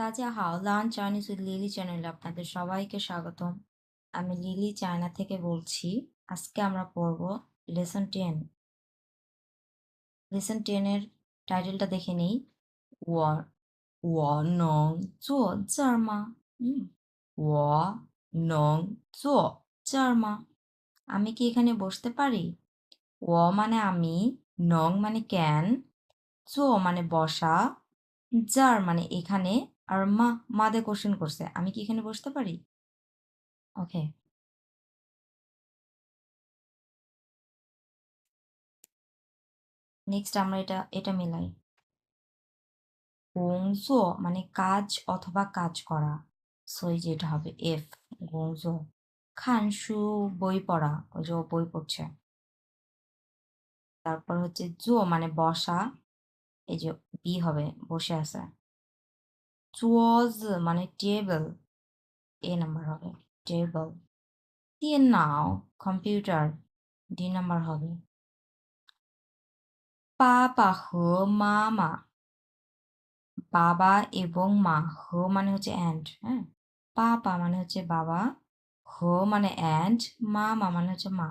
তাজা how learn Chinese with Lily চ্যানেলে আপনাদের সবাইকে স্বাগতম। আমি লিলি চায়না থেকে বলছি, আজকে আমরা পড়ব লেসন টেন। লেসন টেনের টাইটেলটা দেখে নিই। ও ও নং জো চার মা। ও নং জো চার আমি কি এখানে বসতে পারি? ও মানে আমি, নং মানে ক্যান, চ মানে বসা, জার মানে এখানে আর মা মাদে কোশ্চেন করছে, আমি কি এখানে বসতে পারি? ওকে নেক্সট আমরা এটা এটা মেলাই। গংজো মানে কাজ অথবা কাজ করা। সো এই যেটা হবে এফ গংজো খানসু বই পড়া, ওই যে বই পড়ছে। তারপর হচ্ছে জো মানে বসা। এই যে বি হবে, বসে আছে। চুয়াজ মানে টেবিল এ নাম্বার হবে টেবিল দিয়ে নাও কম্পিউটার ডি নাম্বার হবে বাবা হো মামা বাবা এবং মা হো মানে হচ্ছে অ্যান্ড হ্যাঁ পাপা মানে হচ্ছে বাবা হো মানে অ্যান্ড মামা মানে হচ্ছে মা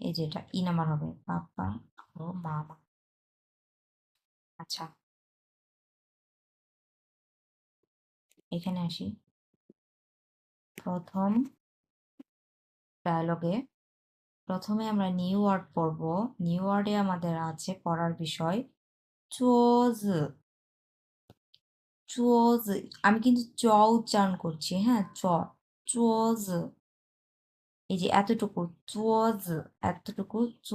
এই যেটা ই নাম্বার হবে পাপা হো মামা। আচ্ছা। এখানে আসি। প্রথম ডায়ালগে প্রথমে আমরা নিউ ওয়ার্ড পড়ব। নিউ ওয়ার্ডে আমাদের আছে পড়ার বিষয় চোজ। চোজ, আমি কিন্তু চ উচ্চারণ করছি হ্যাঁ? চ, চোজ। এই যে এতটুকু, চোজ, এতটুকু, চ,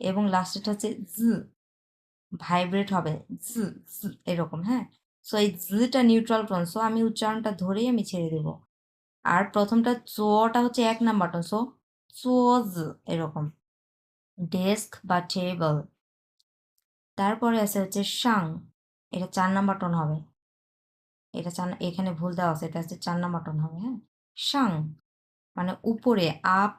এবং লাস্টেটা হচ্ছে জ ভাইব্রেট হবে জ এরকম হ্যাঁ? সো এই জটা নিউট্রাল টোন সো আমি উচ্চারণটা ধরেই আমি ছেড়ে দেব। আর প্রথমটা চটা হচ্ছে এক নাম্বার টোন সো চোজ এরকম। ডেস্ক বা টেবল তারপরে আছে হচ্ছে সাং এটা চার নাম্বার টোন হবে। এটা চার, এখানে ভুল দেওয়া আছে। এটা হচ্ছে চার নাম্বার টোন হবে হ্যাঁ? সাং মানে উপরে আপ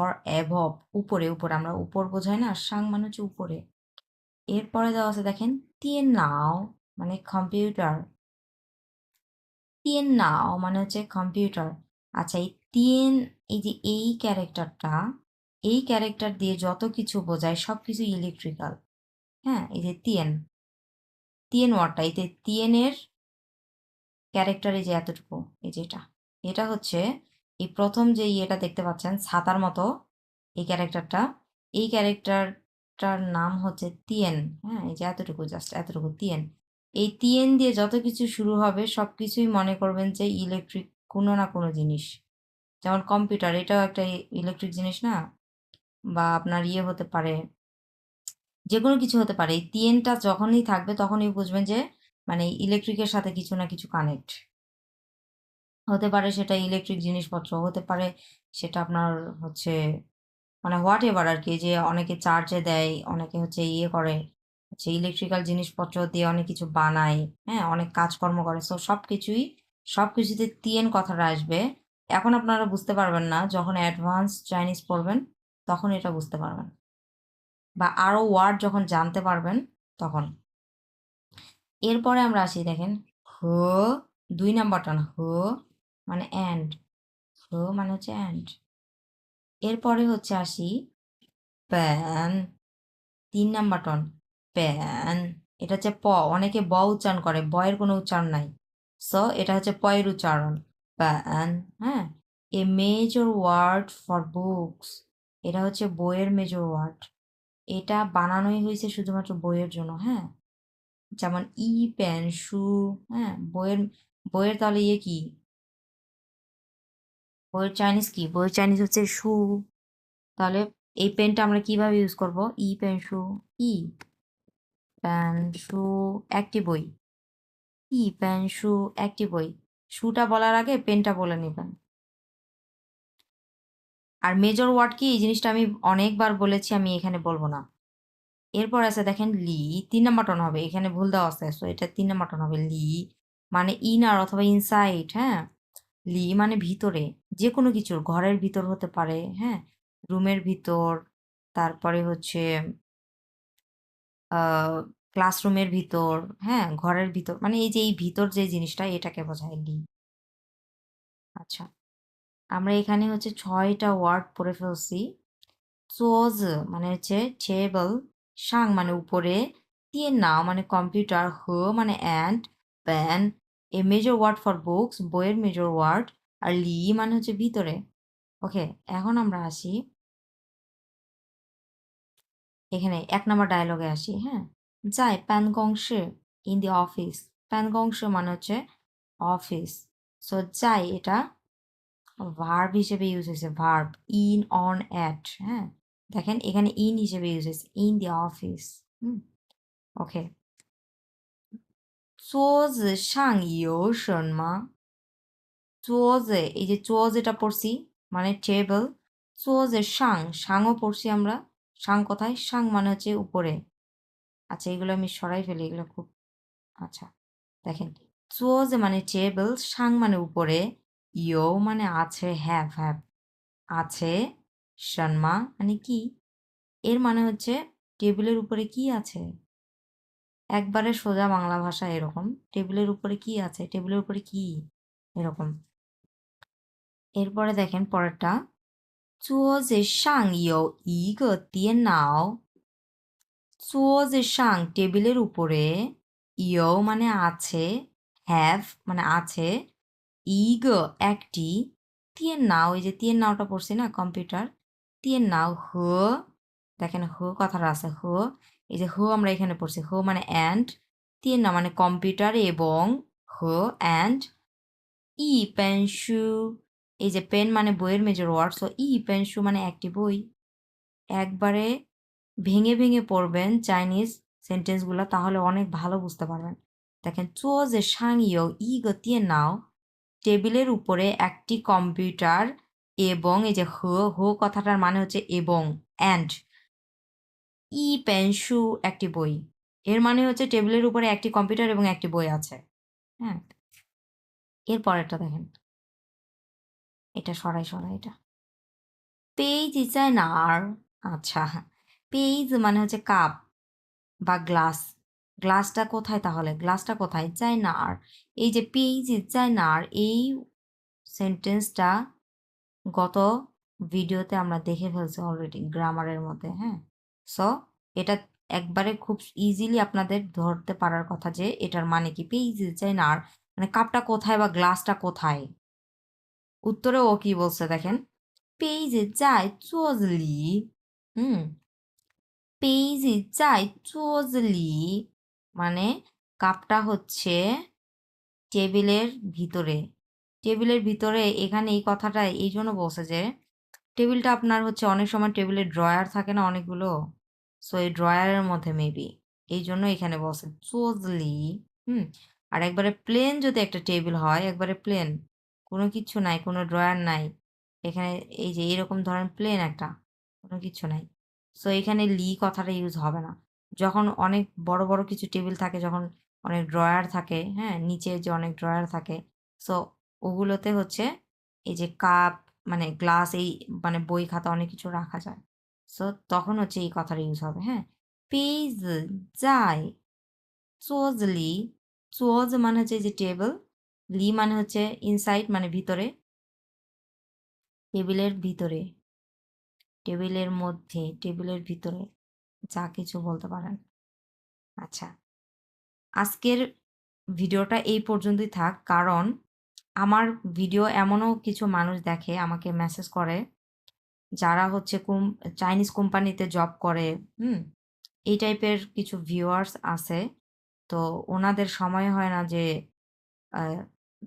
অর অ্যাভব উপরে উপরে। আমরা উপর বোঝাই না। সাং মানে হচ্ছে উপরে। এরপরে দেওয়া আছে দেখেন, তিন নাও। মানে কম্পিউটার। তিন নাও মানে হচ্ছে কম্পিউটার। আচ্ছা এই তিন, এই যে এই ক্যারেক্টারটা, এই ক্যারেক্টার দিয়ে যত কিছু বোঝায় সব কিছু ইলেকট্রিক্যাল। হ্যাঁ এই যে তিয়েন তিয়েন ওয়ার্ডটা, এই যে তিয়েনের ক্যারেক্টার এই যে এতটুকু, এই যেটা এটা। হচ্ছে, এই প্রথম যে ইয়েটা দেখতে পাচ্ছেন, ছাতার মতো, এই ক্যারেক্টারটা, এই ক্যারেক্টারটার নাম হচ্ছে তিয়েন হ্যাঁ এই যে এতটুকু, জাস্ট এতটুকু তিয়েন এই তিয়েন দিয়ে যত কিছু শুরু হবে সব কিছুই মনে করবেন যে ইলেকট্রিক কোনো না কোনো জিনিস। যেমন কম্পিউটার এটাও একটা ইলেকট্রিক জিনিস না? বা আপনার ইয়ে হতে পারে যে কোনো কিছু হতে পারে। এই তিয়েনটা যখনই থাকবে, তখনই বুঝবেন যে মানে ইলেকট্রিকের সাথে কিছু না কিছু কানেক্ট হতে পারে সেটা ইলেকট্রিক জিনিসপত্র, হতে পারে সেটা আপনার হচ্ছে মানে হোয়াট এভার আর কি, যে অনেকে চার্জে দেয়, অনেকে হচ্ছে ইয়ে করে। হচ্ছে ইলেকট্রিক্যাল জিনিসপত্র দিয়ে অনেক কিছু বানায় হ্যাঁ অনেক কাজকর্ম করে। সো সব কিছুই সব কিছুতে তিয়েন কথাটা আসবে। এখন আপনারা বুঝতে পারবেন না, যখন অ্যাডভান্স চাইনিজ পড়বেন, তখন এটা বুঝতে পারবেন। বা আরও ওয়ার্ড যখন জানতে পারবেন, তখন। এরপরে আমরা আসি, দেখেন, হ, দুই নাম্বার টান হ মানে অ্যান্ড হ মানে হচ্ছে অ্যান্ড এরপরে হচ্ছে আসি প্যান তিন নাম্বার টন প্যান, এটা হচ্ছে প, অনেকে ব উচ্চারণ করে, বয়ের কোনো উচ্চারণ নাই। সো, এটা হচ্ছে পয়ের উচ্চারণ, প্যান হ্যাঁ? A measure word for books এটা হচ্ছে বইয়ের মেজর ওয়ার্ড এটা বানানোই হয়েছে শুধুমাত্র বইয়ের জন্য হ্যাঁ? যেমন ই পেন শু হ্যাঁ? বইয়ের বইয়ের তাহলে ইয়ে কি? বইয়ের চাইনিজ কি? বইয়ের চাইনিজ হচ্ছে শু তাহলে এই পেনটা আমরা কীভাবে ইউজ করব? ই পেন শু ই। পেন শু একটি বই। ই পেন শু একটি বই? শুটা বলার আগে পেনটা বলে নেবেন। আর মেজর ওয়ার্ড কি? এই জিনিসটা আমি অনেকবার বলেছি, আমি এখানে বলব না। এরপর আছে, দেখেন, লি, তিন নাম্বার টন হবে, এখানে ভুল দেওয়া আছে। সো এটা তিন নাম্বার টন হবে, লি মানে ইনার অথবা ইনসাইড হ্যাঁ? লি মানে ভিতরে যে কোনো কিছুর, ঘরের ভিতর হতে পারে হ্যাঁ? রুমের ভিতর, তারপরে হচ্ছে ক্লাসরুমের ভিতর হ্যাঁ? ঘরের ভিতর মানে এই যে, এই ভিতর যে জিনিসটা, এটাকে বোঝায় লি আচ্ছা আমরা এখানে হচ্ছে ছয়টা ওয়ার্ড পড়ে ফেলছি। চোজ মানে হচ্ছে টেবল, সাং মানে উপরে দিয়ে নাও মানে কম্পিউটার, হ মানে and, pan, a measure word for books, বইয়ের মেজর ওয়ার্ড, আর লি মানে হচ্ছে ভিতরে। ওকে, এখন আমরা আসি। এখানে এক নম্বর ডায়লগে আসি হ্যাঁ? যাই প্যানগংশে ইন দি অফিস প্যানগংশ মানে হচ্ছে অফিস সো যাই, এটা ভার্ব হিসেবে ইউজ হয়েছে ভার্ব ইন অন অ্যাট হ্যাঁ? দেখেন, এখানে ইন হিসেবে ইউজ হয়েছে in the office hmm? Okay চোজ সাং ইউ শর্মা চোজ, এই যে চোজ এটা পড়ছি মানে টেবল চোজ সাং, সাংও পড়ছি আমরা। সাং কোথায়? সাং মানে হচ্ছে উপরে। আচ্ছা এগুলো আমি সরাই ফেলি, এগুলো খুব আচ্ছা দেখেন। চোজে মানে টেবল, সাং মানে উপরে, ইয়ো মানে আছে, হ্যাভ হ্যাভ, আছে সন্মা মানে কি? এর মানে হচ্ছে টেবিলের উপরে কি আছে? একবারে সোজা বাংলা ভাষা এরকম, টেবিলের উপরে কি আছে? টেবিলের উপরে কি? এরকম। এরপরে দেখেন পরেরটা। 桌子上有一个电脑桌子上টেবিলের উপরে ইয়ো মানে আছে হ্যাভ মানে আছে ইগ একটি তিয়েন নাও এই যে তিয়েন নাওটা পড়ছি না কম্পিউটার তিয়েন নাও হ দেখেন হ কথাটা আছে হ এই যে হ আমরা এখানে পড়ছি হ মানে অ্যান্ড তিয়েন না মানে কম্পিউটার এবং হ অ্যান্ড ই পেনশু এই যে পেন মানে বইয়ের মেজর ওয়ার্ড সো ই পেন শু মানে একটি বই। একবারে ভেঙে ভেঙে পড়বেন চাইনিজ সেন্টেন্সগুলো তাহলে অনেক ভালো বুঝতে পারবেন। দেখেন চো যে সাংইও ই গতিয়ে নাও, টেবিলের উপরে একটি কম্পিউটার এবং এই যে হো হো কথাটার মানে হচ্ছে এবং অ্যান্ড ই পেনশু একটি বই। এর মানে হচ্ছে টেবিলের উপরে একটি কম্পিউটার এবং একটি বই আছে। হ্যাঁ? এর পরেরটা দেখেন। এটা সরাই সরাই এটা। পেজ চায় না আর আচ্ছা পেজ মানে হচ্ছে কাপ বা গ্লাস গ্লাসটা কোথায় তাহলে? গ্লাসটা কোথায়? চাই না আর এই যে পেজ চাই না আর এই সেন্টেন্সটা গত ভিডিওতে আমরা দেখে ফেলছি অলরেডি গ্রামারের মধ্যে হ্যাঁ। সো এটা একবারে খুব ইজিলি আপনাদের ধরতে পারার কথা যে এটার মানে কি? পেজ চাই না আর মানে কাপটা কোথায় বা গ্লাসটা কোথায়? উত্তরে ও কি বলছে দেখেন পেজে যায় চোজলি হুম পেজে যায় চোজলি মানে কাপটা হচ্ছে টেবিলের ভিতরে। টেবিলের ভিতরে এখানে এই কথাটা এই জন্য বলছে যে, টেবিলটা আপনার হচ্ছে অনেক সময় টেবিলের ড্রয়ার থাকে না অনেকগুলো? সো এই ড্রয়ারের মধ্যে মেবি এই জন্য এখানে বলছে, চোজলি। হুম আর একবারে প্লেন যদি একটা টেবিল হয়, একবারে প্লেন কোনো কিছু নাই, কোনো ড্রয়ার নাই। এখানে এই যে এরকম ধরেন প্লেন একটা, কোনো কিছু নাই। সো এখানে লি কথাটা ইউজ হবে না। যখন অনেক বড় বড় কিছু টেবিল থাকে, যখন অনেক ড্রয়ার থাকে হ্যাঁ নিচে যে অনেক ড্রয়ার থাকে সো ওগুলোতে হচ্ছে এই যে কাপ মানে গ্লাস এই মানে বই খাতা অনেক কিছু রাখা যায়। সো তখন হচ্ছে এই কথাটা ইউজ হবে হ্যাঁ। পেজ যায় চোজলি চোজ মানে হচ্ছে যে টেবিল লি মানে হচ্ছে ইনসাইড মানে ভিতরে টেবিলের ভিতরে টেবিলের মধ্যে টেবিলের ভিতরে, যা কিছু বলতে পারেন। আচ্ছা আজকের ভিডিওটা এই পর্যন্তই থাক, কারণ আমার ভিডিও এমনও কিছু মানুষ দেখে, আমাকে মেসেজ করে, যারা হচ্ছে কোম চাইনিজ কোম্পানিতে জব করে, হুম, এই টাইপের কিছু ভিউয়ার্স আছে। তো ওনাদের সময় হয় না যে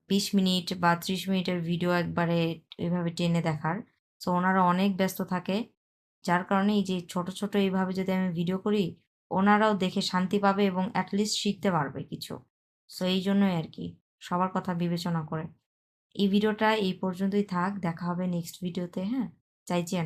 বিশ মিনিট বা ত্রিশ মিনিটের ভিডিও একবারে এভাবে টেনে দেখার। সো ওনারা অনেক ব্যস্ত থাকে। যার কারণে এই যে ছোট ছোট এইভাবে যদি আমি ভিডিও করি, ওনারাও দেখে শান্তি পাবে এবং অ্যাটলিস্ট শিখতে পারবে কিছু। সো এই জন্যই আর কি, সবার কথা বিবেচনা করে। এই ভিডিওটা এই পর্যন্তই থাক, দেখা হবে নেক্সট ভিডিওতে হ্যাঁ? চাইছেন